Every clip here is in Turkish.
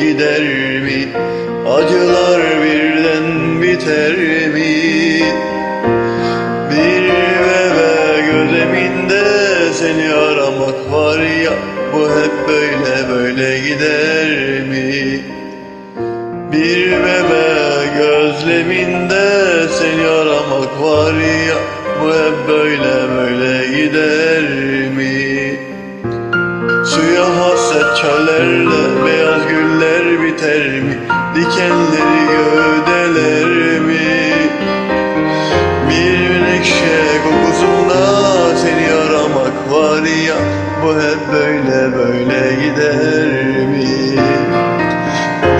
gider mi? Acılar birden biter mi? Bir bebe gözleminde seni aramak var ya Bu hep böyle böyle gider mi? Bir bebe gözleminde seni aramak var ya Bu hep böyle böyle gider çöllerde beyaz güller biter mi? Dikenleri gövdeler mi? Bir menekşe kokusunda seni aramak var ya Bu hep böyle böyle gider mi?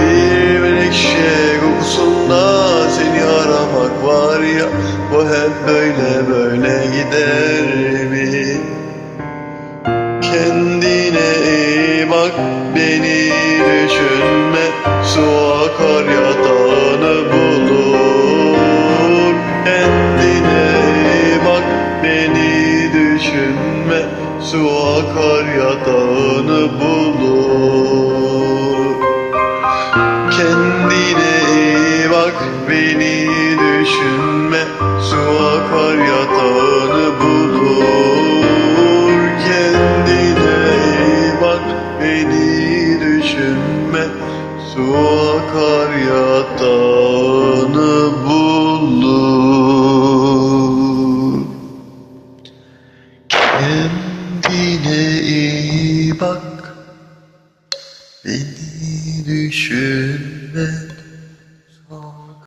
Bir menekşe kokusunda seni aramak var ya Bu hep böyle böyle gider mi? Kendine akar yatağını bulur. Kendine bak beni düşünme. Su akar yatağını bulur. Kendine bak beni düşünme. Su akar yatağını Su akar yatağını bulur. Kendine iyi bak Beni düşünme